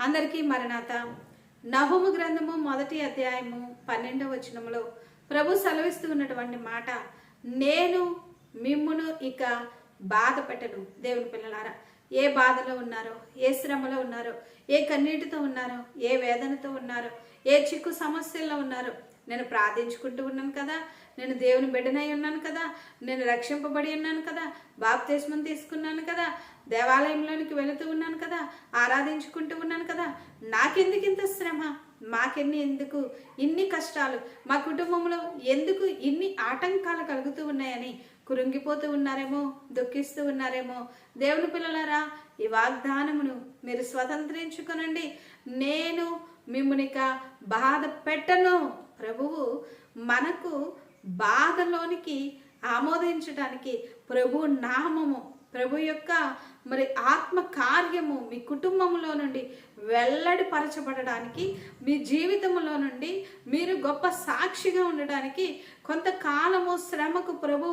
అందరికీ మరణాత. నహోము గ్రంథము మొదటి అధ్యాయము పన్నెండవ వచనములో ప్రభు సెలవిస్తూ ఉన్నటువంటి మాట నేను మిమ్మును ఇక బాధ పెట్టను దేవుని పిల్లలారా ఏ బాధలో ఉన్నారో ఏ శ్రమలో ఉన్నారో ఏ కన్నీటితో ఉన్నారో ఏ వేదనతో ఉన్నారో ఏ చిక్కు సమస్యల్లో ఉన్నారో నేను ప్రార్థించుకుంటూ ఉన్నాను కదా నేను దేవుని బిడ్డనై ఉన్నాను కదా నేను రక్షింపబడి ఉన్నాను కదా బాప్తిస్మం తీసుకున్నాను కదా దేవాలయంలోనికి వెళుతూ ఉన్నాను కదా ఆరాధించుకుంటూ ఉన్నాను కదా నాకెందుకు ఇంత శ్రమ? మాకెన్ని ఎందుకు? ఇన్ని కష్టాలు? మా కుటుంబంలో ఎందుకు ఇన్ని ఆటంకాలు కలుగుతూ ఉన్నాయని కురుంగిపోతూ ఉన్నారేమో దుఃఖిస్తూ ఉన్నారేమో? దేవుని పిల్లలారా ఈ వాగ్దానమును మీరు స్వతంత్రించుకొనండి. నేను మిమ్మల్ని బాధ పెట్టను ప్రభువు మనకు బాధలోనికి ఆమోదించడానికి ప్రభు నామము ప్రభు యొక్క మరి ఆత్మ కార్యము మీ కుటుంబంలో నుండి వెల్లడి పరచబడడానికి మీ జీవితంలో నుండి మీరు గొప్ప సాక్షిగా ఉండడానికి కొంతకాలము శ్రమకు ప్రభు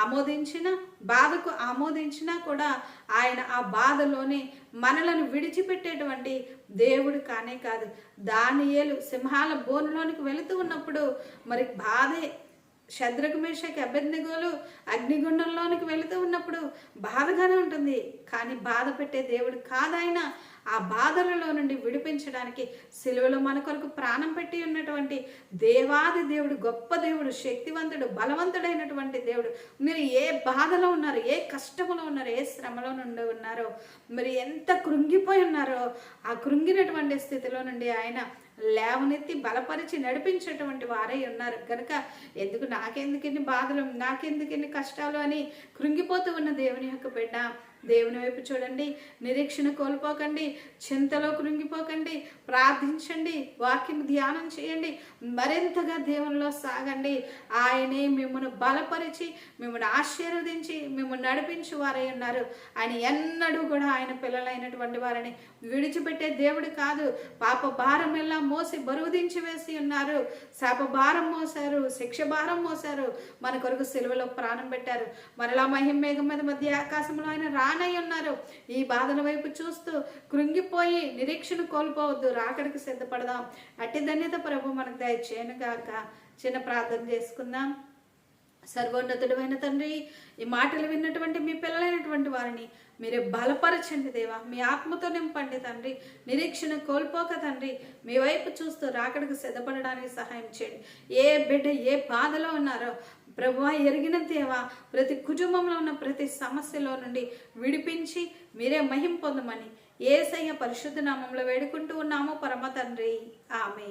ఆమోదించిన బాధకు ఆమోదించినా కూడా ఆయన ఆ బాధలోనే మనలను విడిచిపెట్టేటువంటి దేవుడు కానే కాదు. దానియేలు సింహాల బోనులోనికి వెళుతూ ఉన్నప్పుడు మరి బాధే శద్రకు మేషకి అభ్యర్థిగోలు అగ్నిగుండంలోనికి వెళుతూ ఉన్నప్పుడు బాధగానే ఉంటుంది. కానీ బాధ పెట్టే దేవుడు కాదాయన ఆ బాధలలో నుండి విడిపించడానికి సిలువలో మన కొరకు ప్రాణం పెట్టి ఉన్నటువంటి దేవాది దేవుడు గొప్ప దేవుడు శక్తివంతుడు బలవంతుడైనటువంటి దేవుడు. మీరు ఏ బాధలో ఉన్నారు ఏ కష్టములో ఉన్నారు ఏ శ్రమలో నుండి ఉన్నారో మీరు ఎంత కృంగిపోయి ఉన్నారో ఆ కృంగినటువంటి స్థితిలో నుండి ఆయన లేవనెత్తి బలపరిచి నడిపించేటువంటి వారై ఉన్నారు. కనుక ఎందుకు నాకెందుకు ఇన్ని బాధలు నాకెందుకు ఇన్ని కష్టాలు అని కృంగిపోతూ ఉన్న దేవుని యొక్క బిడ్డ దేవుని వైపు చూడండి నిరీక్షణ కోల్పోకండి చింతలో కృంగిపోకండి ప్రార్థించండి వాక్యం ధ్యానం చేయండి మరింతగా దేవునిలో సాగండి. ఆయనే మిమ్మల్ని బలపరిచి మిమ్మల్ని ఆశీర్వదించి మిమ్మల్ని నడిపించి వారై ఉన్నారు. ఆయన ఎన్నడూ కూడా ఆయన పిల్లలైనటువంటి వారిని విడిచిపెట్టే దేవుడు కాదు. పాప భారం ఎలా మోసి బరువు దించి వేసి ఉన్నారు. శాప భారం మోసారు శిక్ష భారం మోసారు మన కొరకు సెలవులో ప్రాణం పెట్టారు. మరలా మహిమ మేఘం మీద మధ్య ఆకాశంలో ఆయన రానై ఉన్నారు. ఈ బాధల వైపు చూస్తూ కృంగిపోయి నిరీక్షణ కోల్పోవద్దు. రాకడికి సిద్ధపడదాం. అట్టి ధన్యత ప్రభు మనకు దయచేయను గాక. చిన్న ప్రార్థన చేసుకుందాం. సర్వోన్నతుడమైన తండ్రి ఈ మాటలు విన్నటువంటి మీ పిల్లలైనటువంటి వారిని మీరే బలపరచండి దేవా. మీ ఆత్మతో నింపండి తండ్రి. నిరీక్షణ కోల్పోక తండ్రి మీ వైపు చూస్తూ రాకడికి సిద్ధపడడానికి సహాయం చేయండి. ఏ బిడ్డ ఏ బాధలో ఉన్నారో ప్రభు ఎరిగిన దేవా ప్రతి కుటుంబంలో ఉన్న ప్రతి సమస్యలో నుండి విడిపించి మీరే మహిం పొందమని ఏసయ్య పరిశుద్ధ నామంలో వేడుకుంటూ ఉన్నాము పరమ తండ్రి. ఆమె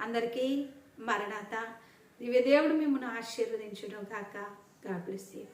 అందరికీ మరణాత. దివ్య దేవుడు మిమ్మల్ని ఆశీర్వదించడం కాక గాడ్ బ్లెస్ యూ.